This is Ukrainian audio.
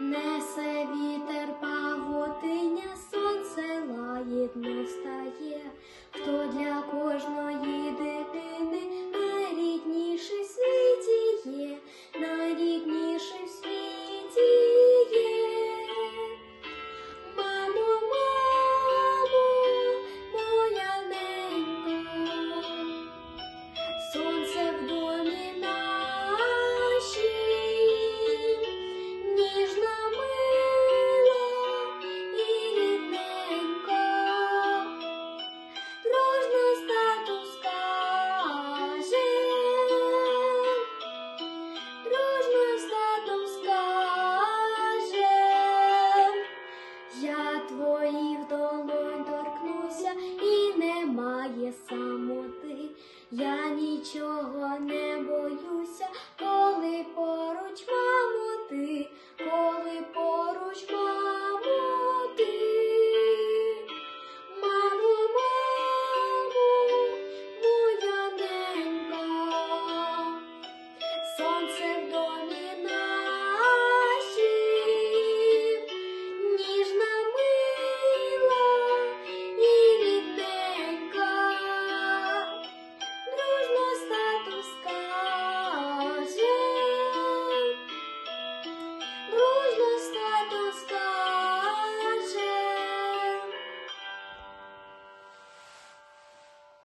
Несе вітер павутиня, сонце лагідно встає, хто для кожної дитини. самоти, я нічого не боюсь.